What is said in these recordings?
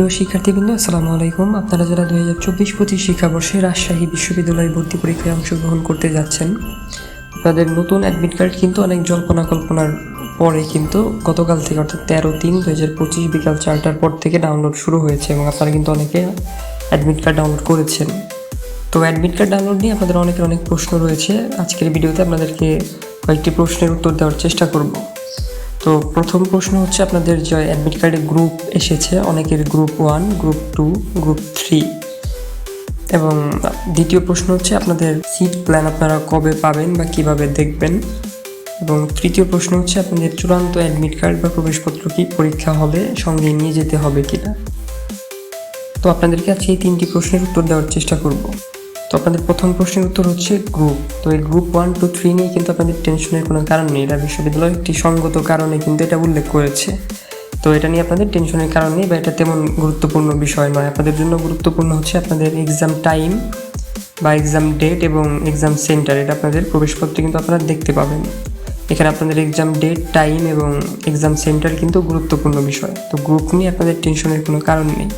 প্রিয় শিক্ষার্থীবৃন্দ, আসসালামু আলাইকুম। আপনারা যারা দুই হাজার চব্বিশ পঁচিশ শিক্ষাবর্ষে রাজশাহী বিশ্ববিদ্যালয়ে ভর্তি পরীক্ষায় অংশগ্রহণ করতে যাচ্ছেন, আপনাদের নতুন অ্যাডমিট কার্ড কিন্তু অনেক জল্পনা কল্পনার পরে কিন্তু গতকাল থেকে, অর্থাৎ তেরো তিন দু হাজার পঁচিশ বিকাল চারটার পর থেকে ডাউনলোড শুরু হয়েছে এবং আপনারা কিন্তু অনেকে অ্যাডমিট কার্ড ডাউনলোড করেছেন। তো অ্যাডমিট কার্ড ডাউনলোড নিয়ে আপনাদের অনেকের অনেক প্রশ্ন রয়েছে। আজকের ভিডিওতে আপনাদেরকে কয়েকটি প্রশ্নের উত্তর দেওয়ার চেষ্টা করব। তো প্রথম প্রশ্ন হচ্ছে আপনাদের যে অ্যাডমিট কার্ডে গ্রুপ এসেছে, অনেকের group one group two group three এবং দ্বিতীয় প্রশ্ন হচ্ছে আপনাদের সিট প্ল্যান আপনারা কবে পাবেন বা কীভাবে দেখবেন? এবং তৃতীয় প্রশ্ন হচ্ছে আপনাদের চূড়ান্ত অ্যাডমিট কার্ড বা প্রবেশপত্র কি পরীক্ষা হবে, সঙ্গে নিয়ে যেতে হবে কিনা? তো আপনাদেরকে আজকে এই তিনটি প্রশ্নের উত্তর দেওয়ার চেষ্টা করব। তো আপনাদের প্রথম প্রশ্নের উত্তর হচ্ছে গ্রুপ তো এই গ্রুপ ওয়ান টু থ্রি নিয়ে কিন্তু আপনাদের টেনশনের কোনো কারণ নেই। এটা বিশ্ববিদ্যালয় একটি সঙ্গত কারণে কিন্তু এটা উল্লেখ করেছে। তো এটা নিয়ে আপনাদের টেনশনের কারণ নেই বা এটা তেমন গুরুত্বপূর্ণ বিষয় নয়। আপনাদের জন্য গুরুত্বপূর্ণ হচ্ছে আপনাদের এক্সাম টাইম বা এক্সাম ডেট এবং এক্সাম সেন্টার এটা আপনাদের প্রবেশপত্রে কিন্তু আপনারা দেখতে পাবেন। এখানে আপনাদের এক্সাম ডেট টাইম এবং এক্সাম সেন্টার কিন্তু গুরুত্বপূর্ণ বিষয়। তো গ্রুপ নিয়ে আপনাদের টেনশনের কোনো কারণ নেই।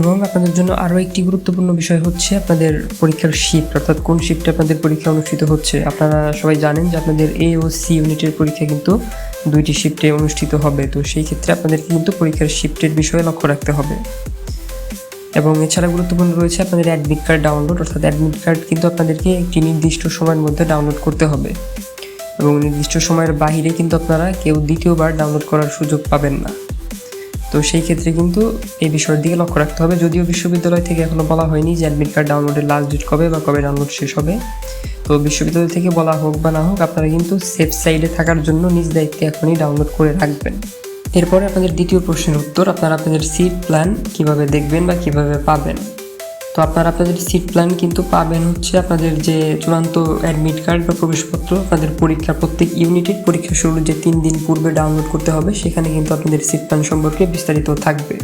এবং আপনাদের জন্য আরও একটি গুরুত্বপূর্ণ বিষয় হচ্ছে আপনাদের পরীক্ষার শিফট অর্থাৎ কোন শিফটে আপনাদের পরীক্ষা অনুষ্ঠিত হচ্ছে। আপনারা সবাই জানেন যে আপনাদের এ ও সি ইউনিটের পরীক্ষা কিন্তু দুইটি শিফটে অনুষ্ঠিত হবে। তো সেই ক্ষেত্রে আপনাদেরকে কিন্তু পরীক্ষার শিফটের বিষয়ে লক্ষ্য রাখতে হবে। এবং এছাড়া গুরুত্বপূর্ণ রয়েছে আপনাদের অ্যাডমিট কার্ড ডাউনলোড অর্থাৎ অ্যাডমিট কার্ড কিন্তু আপনাদেরকে একটি নির্দিষ্ট সময়ের মধ্যে ডাউনলোড করতে হবে। এবং নির্দিষ্ট সময়ের বাইরে কিন্তু আপনারা কেউ দ্বিতীয়বার ডাউনলোড করার সুযোগ পাবেন না। তো সেই ক্ষেত্রে কিন্তু এই বিষয়ের দিকে লক্ষ্য রাখতে হবে। যদিও বিশ্ববিদ্যালয় থেকে এখনও বলা হয়নি যে অ্যাডমিট কার্ড ডাউনলোডের লাস্ট ডেট কবে বা কবে ডাউনলোড শেষ হবে। তো বিশ্ববিদ্যালয় থেকে বলা হোক বা না হোক, আপনারা কিন্তু সেফ সাইডে থাকার জন্য নিজ দায়িত্বে এখনই ডাউনলোড করে রাখবেন। এরপরে আপনাদের দ্বিতীয় প্রশ্নের উত্তর, আপনারা আপনাদের সিট প্ল্যান কীভাবে দেখবেন বা কীভাবে পাবেন? তো আপনারা আপনাদের সিট প্ল্যান কিন্তু পাবেন হচ্ছে আপনাদের যে চূড়ান্ত অ্যাডমিট কার্ড বা প্রবেশপত্র, আপনাদের পরীক্ষা, প্রত্যেক ইউনিটের পরীক্ষা শুরুর যে তিন দিন পূর্বে ডাউনলোড করতে হবে, সেখানে কিন্তু আপনাদের সিট প্ল্যান সম্পর্কে বিস্তারিত থাকবে।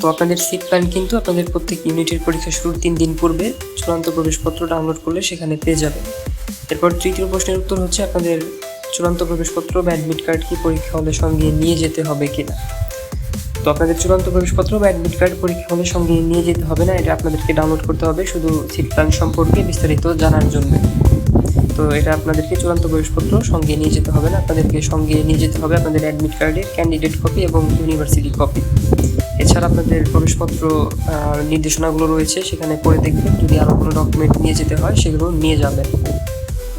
তো আপনাদের সিট প্ল্যান কিন্তু আপনাদের প্রত্যেক ইউনিটের পরীক্ষা শুরুর তিন দিন পূর্বে চূড়ান্ত প্রবেশপত্র ডাউনলোড করলে সেখানে পেয়ে যাবেন। এরপর তৃতীয় প্রশ্নের উত্তর হচ্ছে আপনাদের চূড়ান্ত প্রবেশপত্র বা অ্যাডমিট কার্ড কি পরীক্ষা হলে সঙ্গে নিয়ে যেতে হবে কিনা। তো আপনাদের চূড়ান্ত প্রবেশপত্র বা অ্যাডমিট কার্ড পরীক্ষা হলে সঙ্গে নিয়ে যেতে হবে না, এটা আপনাদেরকে ডাউনলোড করতে হবে, শুধু সিট প্ল্যান সম্পর্কে বিস্তারিত জানার জন্য। তো এটা আপনাদেরকে চূড়ান্ত প্রবেশপত্র, সঙ্গে নিয়ে যেতে হবে না, আপনাদেরকে সঙ্গে নিয়ে যেতে হবে আপনাদের অ্যাডমিট কার্ডের ক্যান্ডিডেট কপি এবং ইউনিভার্সিটি কপি এছাড়া আপনাদের প্রবেশপত্র নির্দেশনাগুলো রয়েছে, সেখানে পড়ে দেখবেন, যদি আরও কোনো ডকুমেন্ট নিয়ে যেতে হয়, সেগুলো নিয়ে যাবেন।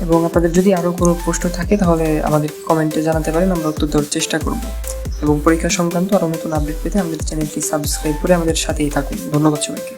এবং আপনাদের যদি আরও কোনো প্রশ্ন থাকে, তাহলে আমাদের কমেন্টে জানাতে পারেন, আমরা উত্তর দেওয়ার চেষ্টা করব। এবং পরীক্ষা সংক্রান্ত আরও নতুন আপডেট পেতে আমাদের চ্যানেলটি সাবস্ক্রাইব করে আমাদের সাথেই থাকুন। ধন্যবাদ সবাইকে।